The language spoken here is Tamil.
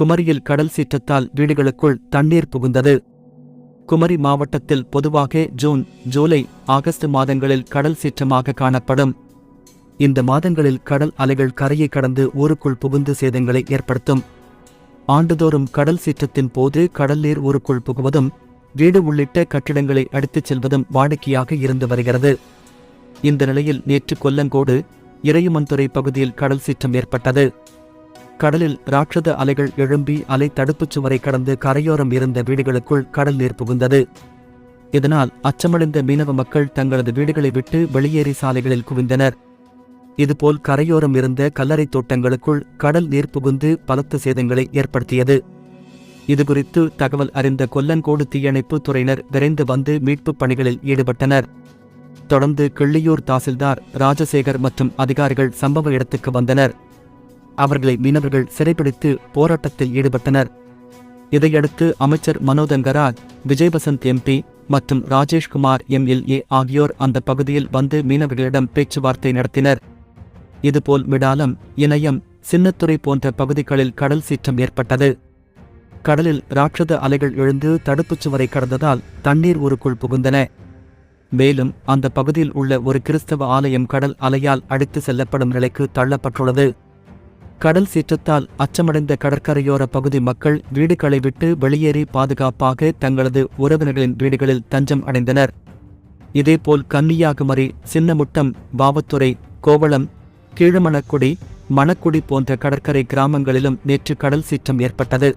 குமரியில் கடல் சீற்றத்தால் வீடுகளுக்குள் தண்ணீர் புகுந்தது. குமரி மாவட்டத்தில் பொதுவாக ஜூன் ஜூலை ஆகஸ்ட் மாதங்களில் கடல் சீற்றமாக காணப்படும். இந்த மாதங்களில் கடல் அலைகள் கரையை கடந்து ஊருக்குள் புகுந்து சேதங்களை ஏற்படுத்தும். ஆண்டுதோறும் கடல் சீற்றத்தின் போது கடல் நீர் ஊருக்குள் புகுவதும் வீடு உள்ளிட்ட கட்டிடங்களை அடித்துச் செல்வதும் வாடிக்கையாக இருந்து வருகிறது. இந்த நிலையில் நேற்று கொல்லங்கோடு இறையுமன்துறை பகுதியில் கடல் சீற்றம் ஏற்பட்டது. கடலில் ராட்சத அலைகள் எழும்பி அலை தடுப்புச் சுவரை கடந்து கரையோரம் இருந்த வீடுகளுக்குள் கடல் நீர் புகுந்தது. இதனால் அச்சமடைந்த மீனவ மக்கள் தங்களது வீடுகளை விட்டு வெளியேறி சாலைகளில் குவிந்தனர். இதுபோல் கரையோரம் இருந்த கல்லறை தோட்டங்களுக்குள் கடல் நீர் புகுந்து பலத்த சேதங்களை ஏற்படுத்தியது. இதுகுறித்து தகவல் அறிந்த கொல்லங்கோடு தீயணைப்பு துறையினர் விரைந்து வந்து மீட்புப் பணிகளில் ஈடுபட்டனர். தொடர்ந்து கிள்ளியூர் தாசில்தார் ராஜசேகர் மற்றும் அதிகாரிகள் சம்பவ இடத்துக்கு வந்தனர். அவர்களை மீனவர்கள் சிறைப்பிடித்து போராட்டத்தில் ஈடுபட்டனர். இதையடுத்து அமைச்சர் மனோதங்கராஜ் விஜயவசந்த் எம்பி மற்றும் ராஜேஷ்குமார் எம்எல்ஏ ஆகியோர் அந்த பகுதியில் வந்து மீனவர்களிடம் பேச்சுவார்த்தை நடத்தினர். இதுபோல் மிடாலம் இணையம் சின்னத்துறை போன்ற பகுதிகளில் கடல் சீற்றம் ஏற்பட்டது. கடலில் ராட்சத அலைகள் எழுந்து தடுப்புச் சுவரை கடந்ததால் தண்ணீர் ஊருக்குள் புகுந்தன. மேலும் அந்த பகுதியில் உள்ள ஒரு கிறிஸ்தவ ஆலயம் கடல் அலையால் அடித்து செல்லப்படும் நிலைக்கு தள்ளப்பட்டுள்ளது. கடல் சீற்றத்தால் அச்சமடைந்த கடற்கரையோர பகுதி மக்கள் வீடுகளை விட்டு வெளியேறி பாதுகாப்பாக தங்களது உறவினர்களின் வீடுகளில் தஞ்சம் அடைந்தனர். இதேபோல் கன்னியாகுமரி சின்னமுட்டம் வாவத்துறை கோவளம் கீழமணக்குடி மணக்குடி போன்ற கடற்கரை கிராமங்களிலும் நேற்று கடல் சீற்றம் ஏற்பட்டது.